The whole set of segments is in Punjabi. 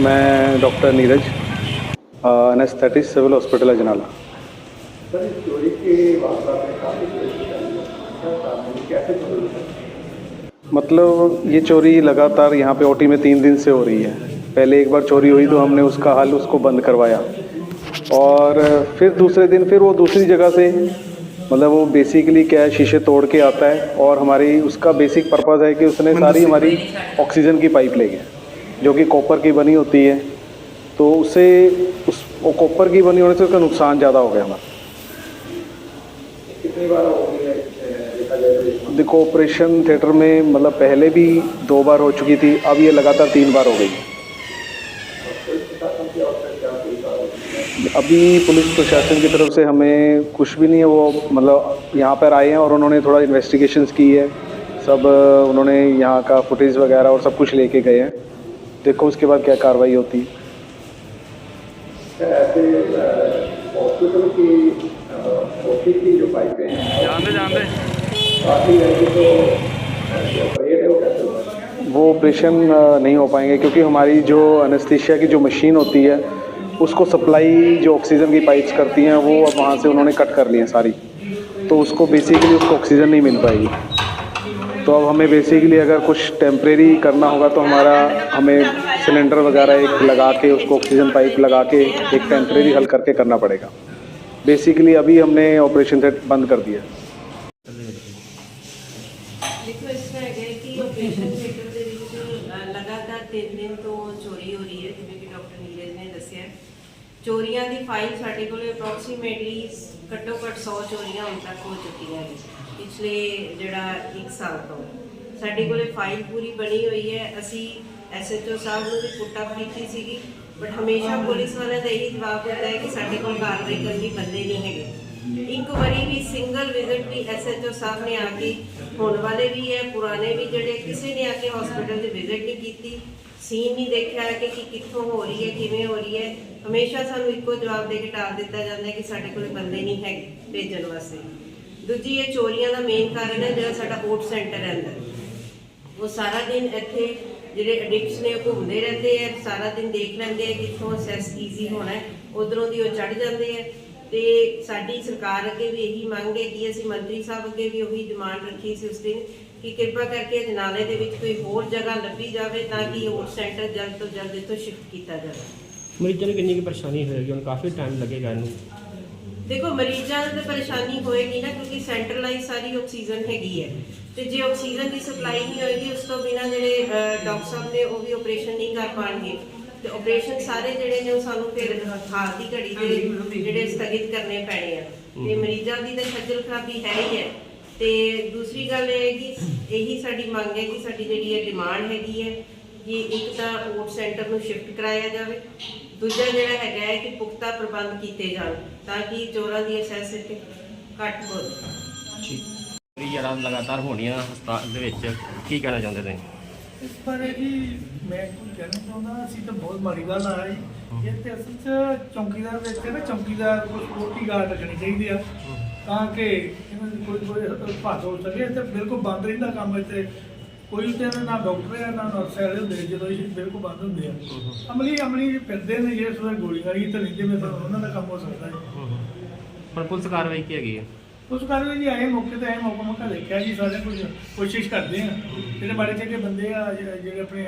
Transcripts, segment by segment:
मैं doctor Neeraj anaesthetic civil hospital है। जनाला मतलब ये चोरी लगातार यहाँ पे ओटी में तीन दिन से हो रही है। पहले एक बार चोरी हुई तो हमने उसका हल उसको बंद करवाया। और फिर दूसरे दिन फिर वो दूसरी जगह से मतलब वो बेसिकली क्या है शीशे तोड़ के आता है। और हमारी उसका बेसिक पर्पज़ है कि उसने सारी हमारी ऑक्सीजन की पाइप ले गया। जो कि कॉपर की बनी होती है तो उसे उस वो कॉपर की बनी होने से उसका नुकसान ज़्यादा हो गया हमारा। देखा तो देखो ऑपरेशन थिएटर में मतलब पहले भी दो बार हो चुकी थी अब ये लगातार तीन बार हो गई? अभी पुलिस प्रशासन की तरफ़ से हमें कुछ भी नहीं है वो मतलब यहाँ पर आए हैं और उन्होंने थोड़ा इन्वेस्टिगेशंस की है। सब उन्होंने यहाँ का फुटेज वगैरह और सब कुछ लेके गए हैं। देखो उसके बाद क्या कार्रवाई होती। है वो ऑपरेशन नहीं हो पाएँगे क्योंकि हमारी जो अनस्थिशिया की जो मशीन होती है उसको सप्लाई जो ऑक्सीजन की पाइप्स करती हैं वो अब वहाँ से उन्होंने कट कर ली हैं सारी। तो उसको बेसिकली उसको ऑक्सीजन नहीं मिल पाएगी। तो अब हमें बेसिकली अगर कुछ टेम्प्रेरी करना होगा तो हमारा हमें सिलेंडर वगैरह एक लगा के उसको ऑक्सीजन पाइप लगा के एक टेम्परेरी हल करके करना पड़ेगा बेसिकली अभी हमने ऑपरेशन सेट बंद कर दिया ਦੇਖੋ ਇਸ ਤਰ੍ਹਾਂ ਹੈਗਾ ਹੈ ਕਿ ਆਪਰੇਸ਼ਨ ਥੀਏਟਰ ਦੇ ਵਿੱਚ ਅ, ਲਗਾਤਾਰ 3 ਦਿਨ ਤੋਂ ਚੋਰੀ ਹੋ ਰਹੀ ਹੈ ਜਿਵੇਂ ਕਿ ਡਾਕਟਰ ਨੀਰਜ ਨੇ ਦੱਸਿਆ ਚੋਰੀਆਂ ਦੀ ਫਾਈਲ ਸਾਡੇ ਕੋਲ ਅਪਰੋਕਸੀਮੇਟਲੀ ਘੱਟੋ ਘੱਟ 100 ਚੋਰੀਆਂ ਹੁਣ ਤੱਕ ਹੋ ਚੁੱਕੀਆਂ ਨੇ ਪਿਛਲੇ ਜਿਹੜਾ 1 ਸਾਲ ਤੋਂ ਸਾਡੇ ਕੋਲੇ ਫਾਈਲ ਪੂਰੀ ਬਣੀ ਹੋਈ ਹੈ ਅਸੀਂ ਐਸਐਚਓ ਸਾਹਿਬ ਨੂੰ ਵੀ ਪੁੱਟ ਅਪ ਕੀਤੀ ਸੀਗੀ ਬਟ ਹਮੇਸ਼ਾ ਪੁਲਿਸ ਵਾਲਿਆਂ ਦਾ ਇਹੀ ਜਵਾਬ ਹੁੰਦਾ ਹੈ ਕਿ ਸਾਡੇ ਕੋਲ ਕਾਰਵਾਈ ਕਰਨ ਲਈ ਬੰਦੇ ਨਹੀਂ ਹੈਗੇ। ਇੱਕ ਵਾਰੀ ਵੀ ਸਿੰਗਲ ਵਿਜ਼ਿਟ ਵੀ ਐਸਐਚਓ ਸਾਹਿਬ ਨੇ ਆ ਕੇ, ਹੁਣ ਵਾਲੇ ਵੀ ਹੈ, ਪੁਰਾਣੇ ਵੀ ਜਿਹੜੇ, ਕਿਸੇ ਨੇ ਆ ਕੇ ਹਸਪੀਟਲ ਦੇ ਵਿਜ਼ਿਟ ਨਹੀਂ ਕੀਤੀ। ਸੀਨ ਨਹੀਂ ਦੇਖਿਆ ਕਿ ਕਿ ਕਿੱਥੋਂ ਹੋ ਰਹੀ ਹੈ, ਕਿਵੇਂ ਹੋ ਰਹੀ ਹੈ। ਹਮੇਸ਼ਾ ਸਾਨੂੰ ਇੱਕੋ ਜਵਾਬ ਦੇ ਕੇ ਟਾਲ ਦਿੱਤਾ ਜਾਂਦਾ ਹੈ ਕਿ ਸਾਡੇ ਕੋਲ ਬੰਦੇ ਨਹੀਂ ਹੈਗੇ ਭੇਜਣ ਵਾਸਤੇ। ਦੂਜੀ, ਇਹ ਚੋਰੀਆਂ ਦਾ ਮੇਨ ਕਾਰਨ ਹੈ ਜਿਹੜਾ ਸਾਡਾ ਓਟ ਸੈਂਟਰ ਹੈ ਅੰਦਰ। ਉਹ ਸਾਰਾ ਦਿਨ ਇੱਥੇ ਜਿਹੜੇ ਐਡਿਕਟਸ ਨੇ, ਉਹ ਘੁੰਮਦੇ ਰਹਿੰਦੇ ਆ, ਸਾਰਾ ਦਿਨ ਦੇਖ ਲੈਂਦੇ ਆ ਕਿੱਥੋਂ ਅਸੈਸ ਈਜ਼ੀ ਹੋਣਾ ਉਧਰੋਂ ਦੀ ਉਹ ਚੜ ਜਾਂਦੇ ਆ। ਤੇ ਸਾਡੀ ਸਰਕਾਰ ਅੱਗੇ ਵੀ ਇਹੀ ਮੰਗ ਹੈ ਕਿ ਅਸੀਂ ਮੰਤਰੀ ਸਾਹਿਬ ਅੱਗੇ ਵੀ ਉਹੀ ਡਿਮਾਂਡ ਰੱਖੀ ਸੀ ਉਸ ਦਿਨ ਕਿ ਕਿਰਪਾ ਕਰਕੇ ਜਨਾਲੇ ਦੇ ਵਿੱਚ ਕੋਈ ਹੋਰ ਜਗ੍ਹਾ ਲੱਭੀ ਜਾਵੇ ਤਾਂ ਕਿ ਉਹ ਸੈਂਟਰ ਜਲਦ ਤੋਂ ਜਲਦ ਇੱਥੋਂ ਸ਼ਿਫਟ ਕੀਤਾ ਜਾਵੇ। ਮਰੀਜ਼ਾਂ ਨੂੰ ਕਿੰਨੀ ਕੁ ਪਰੇਸ਼ਾਨੀ ਹੋਏਗੀ? ਹੁਣ ਕਾਫੀ ਟਾਈਮ ਲੱਗੇਗਾ ਇਹਨੂੰ। ਦੇਖੋ ਮਰੀਜ਼ਾਂ ਨੂੰ ਤਾਂ ਪਰੇਸ਼ਾਨੀ ਹੋਏਗੀ ਨਾ ਕਿਉਂਕਿ ਸੈਂਟਰਲਾਈਜ਼ ਸਾਰੀ ਆਕਸੀਜਨ ਹੈਗੀ ਹੈ। ਤੇ ਜੇ ਆਕਸੀਜਨ ਦੀ ਸਪਲਾਈ ਨਹੀਂ ਹੋਏਗੀ ਉਸ ਤੋਂ ਬਿਨਾ ਜਿਹੜੇ ਡਾਕਟਰ ਸਾਹਿਬ ਨੇ ਉਹ ਵੀ ਆਪਰੇਸ਼ਨ ਨਹੀਂ ਕਰ ਪਾਣਗੇ। ਤੇ ਆਪਰੇਸ਼ਨ ਸਾਰੇ ਜਿਹੜੇ ਨੇ ਉਹ ਸਾਨੂੰ ਫਿਰ ਹਾਲ ਦੀ ਘੜੀ ਦੇ ਜਿਹੜੇ ਸਥਗਿਤ ਕਰਨੇ ਪੈਣੇ ਆ। ਤੇ ਮਰੀਜ਼ਾਂ ਦੀ ਤਾਂ ਖੱਜਲ ਖਰਾਬੀ ਹੈ ਹੀ ਹੈ। ਤੇ ਦੂਸਰੀ ਗੱਲ ਇਹ ਹੈ ਕਿ ਇਹੀ ਸਾਡੀ ਮੰਗ ਹੈ ਕਿ ਸਾਡੀ ਜਿਹੜੀ ਇਹ ਡਿਮਾਂਡ ਹੈਗੀ ਹੈ ਕਿ ਇੱਕ ਤਾਂ ਓਟ ਸੈਂਟਰ ਨੂੰ ਸ਼ਿਫਟ ਕਰਾਇਆ ਜਾਵੇ। ਦੂਜਾ ਜਿਹੜਾ ਹੈਗਾ ਹੈ ਕਿ ਪੁਖਤਾ ਪ੍ਰਬੰਧ ਕੀਤੇ ਜਾਣ ਤਾਂ ਕਿ ਚੋਰਾਂ ਦੀ ਅਸੈਸ ਇੱਥੇ ਘੱਟ ਹੋ ਜਾਵੇ ਠੀਕ ਚੋਰੀ ਜਿਹੜਾ ਲਗਾਤਾਰ ਹੋਣੀਆਂ ਹਸਪਤਾਲ ਦੇ ਵਿੱਚ ਕੀ ਕਹਿਣਾ ਚਾਹੁੰਦੇ ਤੁਸੀਂ? ਇਸ ਬਾਰੇ ਜੀ ਮੈਂ ਕੁਝ ਕਹਿਣਾ ਚਾਹੁੰਦਾ ਅਸੀਂ ਤਾਂ ਬਹੁਤ ਮਾੜੀ ਗੱਲ ਆ ਰਹੀ ਇਹ ਤੇ ਅਸਲ ਚ ਚੌਕੀਦਾਰ ਦੇ ਇੱਥੇ ਨਾ ਚੌਕੀਦਾਰ ਕੋਈ ਸਕਿਉਰਟੀ ਗਾਰਡ ਰੱਖਣੀ ਚਾਹੀਦੀ ਆ। ਤਾਂ ਕਿ ਇਹਨਾਂ ਦੀ ਕੋਈ ਕੋਈ ਭਾਤ ਹੋ ਸਕੇ ਤੇ ਬਿਲਕੁਲ ਬੰਦ ਰਹਿੰਦਾ ਕੰਮ ਇੱਥੇ। ਕੋਈ ਤੇ ਨਾ ਡਾਕਟਰ ਆ ਨਾ ਨਰਸ ਵਾਲੇ ਹੁੰਦੇ ਜਦੋਂ ਇਹ ਬਿਲਕੁਲ ਬੰਦ ਹੁੰਦੇ ਆ। ਅਮਲੀ ਅਮਲੀ ਫਿਰਦੇ ਨੇ ਜੇ ਸਵੇਰ ਗੋਲੀ ਗਾਲੀ ਤੇ ਲੈਂਦੇ ਮੈਂ ਤਾਂ ਉਹਨਾਂ ਦਾ ਕੰਮ ਹੋ ਸਕਦਾ ਹੈ। ਪਰ ਪੁਲਿਸ ਕਾਰਵਾਈ ਕੀ ਹੈਗੀ ਹੈ ਉਸ ਕਾਰਨ ਜੀ ਆਏ ਮੌਕੇ ਤੇ ਆਏ ਮੌਕਾ ਮੌਕਾ ਦੇਖਿਆ ਜੀ ਸਾਰੇ ਕੁਝ ਕੋਸ਼ਿਸ਼ ਕਰਦੇ ਆ। ਜਿਹੜੇ ਮਾੜੇ ਚੰਗੇ ਬੰਦੇ ਆ ਜਿਹੜੇ ਜਿਹੜੇ ਆਪਣੇ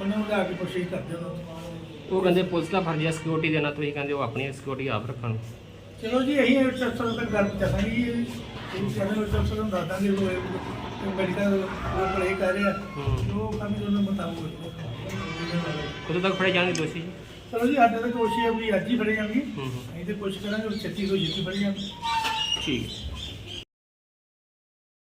ਉਹਨਾਂ ਨੂੰ ਲਿਆ ਕੇ ਕੋਸ਼ਿਸ਼ ਕਰਦੇ ਉਹਨਾਂ ਨੂੰ ਉਹ ਕਹਿੰਦੇ ਪੁਲਿਸ ਦਾ ਫਰਜ਼ ਹੈ ਸਿਕਿਉਰਿਟੀ ਦੇਣਾ ਤੁਸੀਂ ਕਹਿੰਦੇ ਉਹ ਆਪਣੀ ਸਿਕਿਉਰਿਟੀ ਆਪ ਰੱਖਣ। ਚਲੋ ਜੀ ਇਹੀ ਸਰ ਤੱਕ ਗੱਲ ਚੱਲਾਂਗੇ ਜੀ। ਇਹ ਚੈਨਲ ਵਿੱਚ ਸਰ ਨੂੰ ਦੱਸ ਦਾਂਗੇ ਉਹ ਇਹ ਮੈਡੀਕਲ ਉਹ ਇਹ ਕਰ ਰਿਹਾ। ਜੋ ਕੰਮ ਉਹਨਾਂ ਮੁਤਾਬਕ ਕਦੋਂ ਤੱਕ ਫੜੇ ਜਾਣਗੇ ਦੋਸ਼ੀ ਚਲੋ ਜੀ ਸਾਡੇ ਤਾਂ ਕੋਸ਼ਿਸ਼ ਹੈ ਵੀ ਅੱਜ ਹੀ ਫੜੇ ਜਾਣਗੇ। ਅਸੀਂ ਤੇ ਕੋਸ਼ਿਸ਼ ਕਰਾਂਗੇ ਵੀ ਛੇਤੀ ਤੋਂ ਛੇਤੀ ਫੜੇ ਜਾਣਗੇ ਠੀਕ। ਹੈ